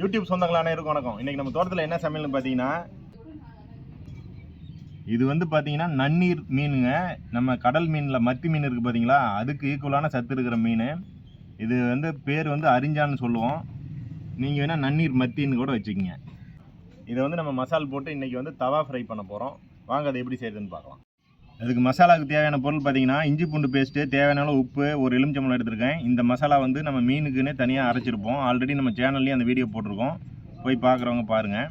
YouTube சொந்தங்கள் அனைவருக்கும் வணக்கம். இன்றைக்கி நம்ம தோட்டத்தில் என்ன சமையல்னு பார்த்தீங்கன்னா இது வந்து பார்த்தீங்கன்னா நன்னீர் மீனுங்க. நம்ம கடல் மீனில் மத்தி மீன் இருக்குது பார்த்தீங்களா? அதுக்கு ஈக்குவலான சத்து இருக்கிற மீன். இது வந்து பேர் வந்து அரிஞ்சான்னு சொல்லுவோம். நீங்கள் வேணால் நன்னீர் மத்தின்னு கூட வச்சுக்கோங்க. இதை வந்து நம்ம மசால் போட்டு இன்றைக்கி வந்து தவா ஃப்ரை பண்ண போகிறோம் வாங்க அதை எப்படி செய்யுதுன்னு பார்க்கலாம். அதுக்கு மசாலாவுக்கு தேவையான பொருள் பார்த்தீங்கன்னா இஞ்சி பூண்டு பேஸ்ட்டு தேவையான அளவு உப்பு ஒரு எலுமிச்சம்பளம் எடுத்திருக்கேன். இந்த மசாலா வந்து நம்ம மீனுக்குன்னு தனியாக அரைச்சிருப்போம். ஆல்ரெடி நம்ம சேனல்லையும் அந்த வீடியோ போட்டிருக்கோம். போய் பார்க்குறவங்க பாருங்கள்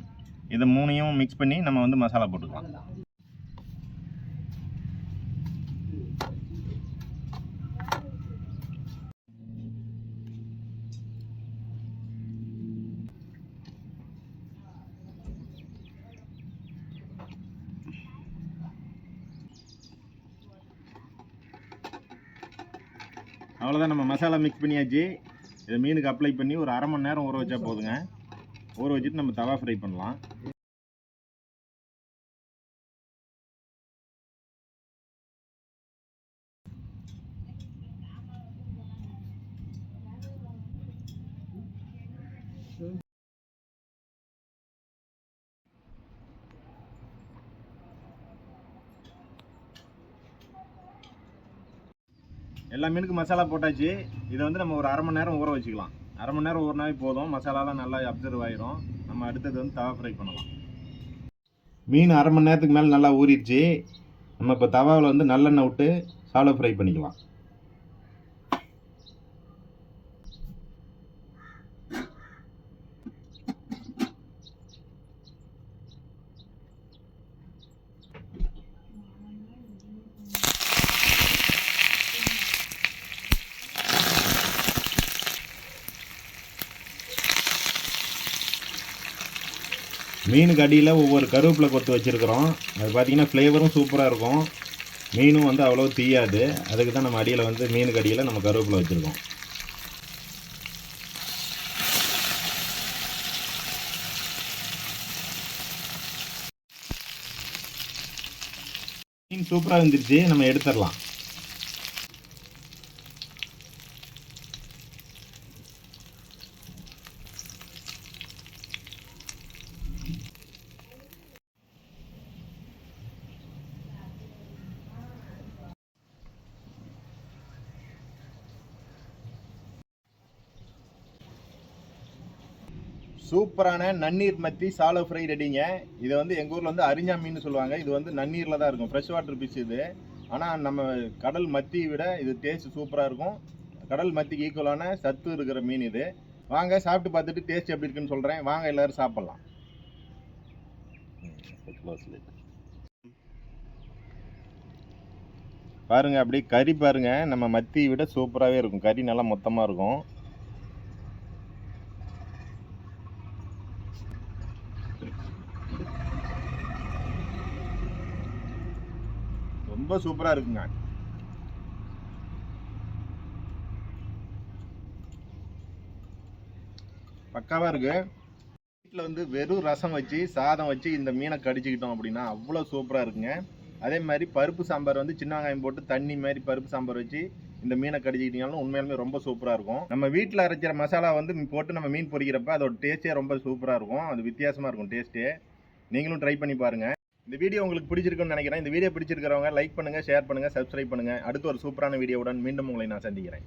இதை மூணையும் மிக்ஸ் பண்ணி நம்ம வந்து மசாலா போட்டுக்கலாம். அவ்வளோதான் நம்ம மசாலா மிக்ஸ் பண்ணியாச்சு. இதை மீனுக்கு அப்ளை பண்ணி ஒரு அரை மணி நேரம் ஊற வச்சா போதுங்க. ஊற வச்சுட்டு நம்ம தவா ஃப்ரை பண்ணலாம். எல்லா மீனுக்கும் மசாலா போட்டாச்சு. இதை வந்து நம்ம ஒரு அரை மணி நேரம் ஊற வச்சுக்கலாம். அரை மணி நேரம் ஊறினாவே போதும். மசாலாலாம் நல்லா அப்சர்வ் ஆயிரும். நம்ம அடுத்தது வந்து தவா ஃப்ரை பண்ணலாம். மீன் அரை மணி நேரத்துக்கு மேலே நல்லா ஊறிடுச்சு. நம்ம இப்போ தவாவில் வந்து நல்லெண்ணெய் விட்டு சாலோ ஃப்ரை பண்ணிக்கலாம். மீனுக்கு அடியில் ஒவ்வொரு கருவேப்பிலை கொத்து வச்சுருக்குறோம். அது பார்த்தீங்கன்னா ஃப்ளேவரும் சூப்பராக இருக்கும். மீனும் வந்து அவ்வளோ தீயாது. அதுக்கு தான் நம்ம அடியில் வந்து மீனுக்கு அடியில் நம்ம கருவேப்பிலை வச்சுருக்கோம். மீன் சூப்பராக இருந்துருச்சு. நம்ம எடுத்துடலாம். சூப்பரான நன்னீர் மத்தி சாலோ ஃப்ரை ரெடிங்க. இதை வந்து எங்கள் ஊரில் வந்து அரிஞ்சா மீன் சொல்லுவாங்க. இது வந்து நன்னீரில் தான் இருக்கும். ஃப்ரெஷ் வாட்டர் ஃபிஷ் இது. ஆனால் நம்ம கடல் மத்தியை விட இது டேஸ்ட் சூப்பராக இருக்கும். கடல் மத்திக்கு ஈக்குவலான சத்து இருக்கிற மீன் இது. வாங்க சாப்பிட்டு பார்த்துட்டு டேஸ்ட் எப்படி இருக்குன்னு சொல்கிறேன் வாங்க எல்லோரும் சாப்பிட்லாம். பாருங்கள் அப்படியே கறி பாருங்கள் நம்ம மத்தியை விட சூப்பராகவே இருக்கும். கறி நல்லா மொத்தமாக இருக்கும். ரொம்ப சூப்பராக இருக்குங்க. பக்காவாக இருக்கு. வீட்டில் வந்து வெறும் ரசம் வச்சு சாதம் வச்சு இந்த மீனை கடிச்சிக்கிட்டோம் அப்படின்னா அவ்வளோ சூப்பராக இருக்குங்க. அதே மாதிரி பருப்பு சாம்பார் வந்து சின்ன வெங்காயம் போட்டு தண்ணி மாதிரி பருப்பு சாம்பார் வச்சு இந்த மீனை கடிச்சிக்கிட்டீங்கனாலும் உண்மையிலுமே ரொம்ப சூப்பராக இருக்கும். நம்ம வீட்டில் அரைக்கிற மசாலா வந்து போட்டு நம்ம மீன் பொரிக்கிறப்ப அதோட டேஸ்ட்டே ரொம்ப சூப்பராக இருக்கும். அது வித்தியாசமாக இருக்கும் டேஸ்ட்டே நீங்களும் ட்ரை பண்ணி பாருங்கள் இந்த வீடியோ உங்களுக்கு பிடிச்சிருக்குன்னு நினைக்கிறேன். இந்த வீடியோ பிடிச்சிருக்கிறவங்க லைக் பண்ணுங்கள் ஷேர் பண்ணுங்கள் சப்ஸ்கிரைப் பண்ணுங்கள் அடுத்து ஒரு சூப்பரான வீடியோவுடன் மீண்டும் உங்களை நான் சந்திக்கிறேன்.